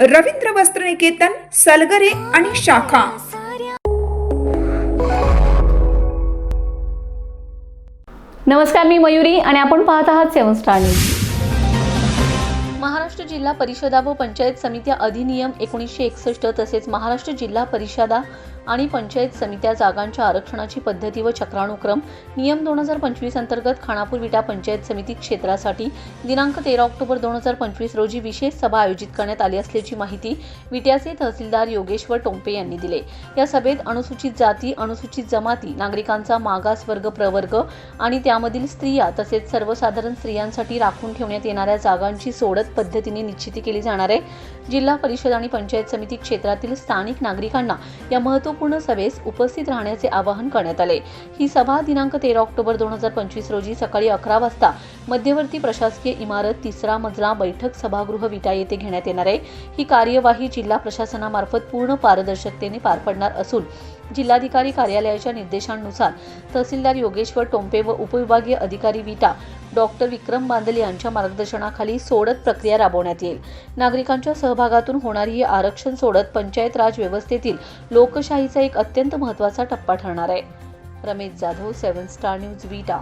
रवींद्र वस्त्रनिकेतन सलगरे आणि शाखा. नमस्कार मी मयुरी आणि आपण पाहत आहात सेवन स्टार न्यूज. महाराष्ट्र जिल्हा परिषदा व पंचायत समित्या अधिनियम एकोणीसशे एकसष्ट तसेच महाराष्ट्र जिल्हा परिषदा आणि पंचायत समित्या जागांच्या आरक्षणाची पद्धती व चक्रानुक्रम नियम दोन हजार पंचवीस अंतर्गत खानापूर विटा पंचायत समिती क्षेत्रासाठी दिनांक तेरा ऑक्टोबर दोन हजार पंचवीस रोजी विशेष सभा आयोजित करण्यात आली असल्याची माहिती विट्याचे तहसीलदार योगेश्वर टोंपे यांनी दिले. या सभेत अनुसूचित जाती अनुसूचित जमाती नागरिकांचा मागास वर्ग प्रवर्ग आणि त्यामधील स्त्रिया तसेच सर्वसाधारण स्त्रियांसाठी राखून ठेवण्यात येणाऱ्या जागांची सोडत पद्धतीने निश्चिती केली जाणार आहे. जिल्हा परिषद आणि पंचायत समिती क्षेत्रातील स्थानिक नागरिकांना या महत्त्वपूर्ण सभेस उपस्थित राहण्याचे आवाहन करण्यात आले. ही सभा दिनांक तेरा ऑक्टोबर दोन हजार पंचवीस रोजी सकाळी अकरा वाजता मध्यवर्ती प्रशासकीय इमारत तिसरा मजला बैठक सभागृह विटा येथे घेण्यात येणार आहे. ही कार्यवाही जिल्हा प्रशासनामार्फत पूर्ण पारदर्शकतेने पार पडणार असून जिल्हाधिकारी कार्यालयाच्या निर्देशांनुसार तहसीलदार योगेश्वर टोंपे व उपविभागीय अधिकारी विटा डॉक्टर विक्रम बांदल यांच्या मार्गदर्शनाखाली सोडत प्रक्रिया राबवण्यात येईल. नागरिकांच्या सहभागातून होणारी ही आरक्षण सोडत पंचायत राज व्यवस्थेतील लोकशाहीचा एक अत्यंत महत्त्वाचा टप्पा ठरणार आहे. Ramesh Jadhav seven star news Vita.